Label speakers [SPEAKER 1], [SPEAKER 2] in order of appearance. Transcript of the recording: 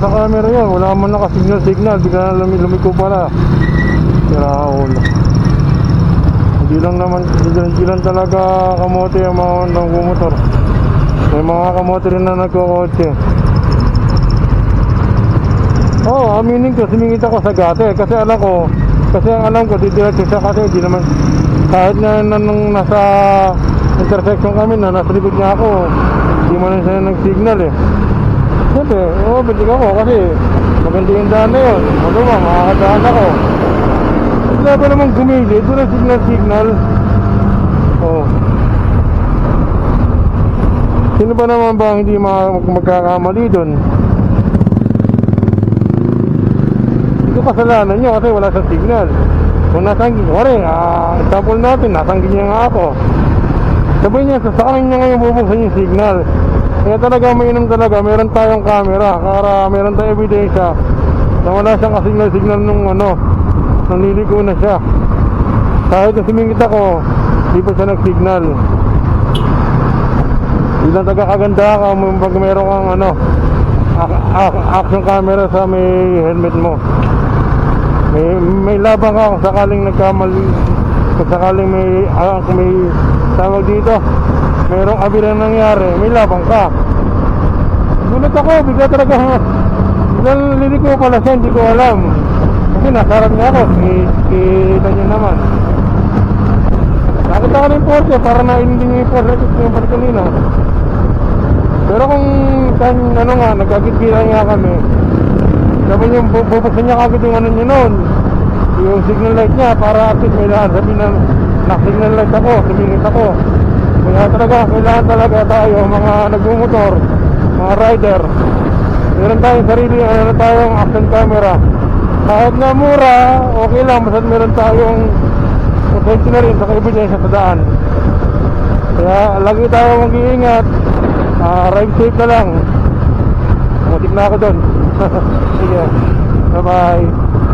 [SPEAKER 1] sa camera yun. Wala man naka-signal-signal. Bigla na lumi lumiko pala. Ulo. Hindi lang naman, hindi, lang talaga kamote ang mga Hondang kumotor. May mga kamote rin na nagkokotse. Oo, oh, aminin ko, sumingit ako sa gate. Kasi alam ko, kasi ang alam ko, didiretso siya kasi hindi naman, kahit na, nung nasa intersection kami na nasa likod niya ako, hindi man siya nag-signal eh. Siyempre, oo, oh, bitig ako kasi maganda yung daan na yun. Ano ba, makakadaan ako. Wala ba namang gumili? Doon ang signal-signal. Oh. Sino ba naman ba hindi mag magkakamali doon? Hindi ko kasalanan nyo kasi wala sa signal. Kung nasanggi, wari, ah, example natin, nasanggi niya nga ako. Sabi niya, sa saan niya ngayon bubuksan yung signal. Kaya talaga mainam talaga, meron tayong camera, para meron tayong ebidensya na wala siyang kasignal-signal nung ano, nung liliko na siya. Kahit na sumingit ako, di pa siya nag-signal. Ilang taga-kaganda ka pag meron kang ano, action camera sa may helmet mo. May, may labang ka kung sakaling nagkamali, kung sakaling may, ah, kung may tawag dito, merong abirang nangyari, may labang ka. Gulat ako, bigla talaga, biglang liliko pala siya, hindi ko alam. Kasi nasarap niya ako, ki- kita niyo naman. Nakita ko na yung Porsche, para nainindi niya yung Porsche ko yung kanina. Pero kung kan, ano nga, nagkagitgilan nga kami, sabi niya, bu- bubuksan niya kagad yung ano niya noon. Yung signal light niya, para at least may lahat. Na, nak-signal light ako, sumingit ako. Kaya talaga, kailangan talaga tayo, mga nagmumotor, mga rider. Meron tayong sarili, ano tayong action camera. Kahit na mura, okay lang, basta meron tayong potensya na rin sa kaibigyan sa daan. Kaya lagi tayo mag-iingat. Ah, ride safe na lang. Mutik na ako doon. Sige. Bye-bye.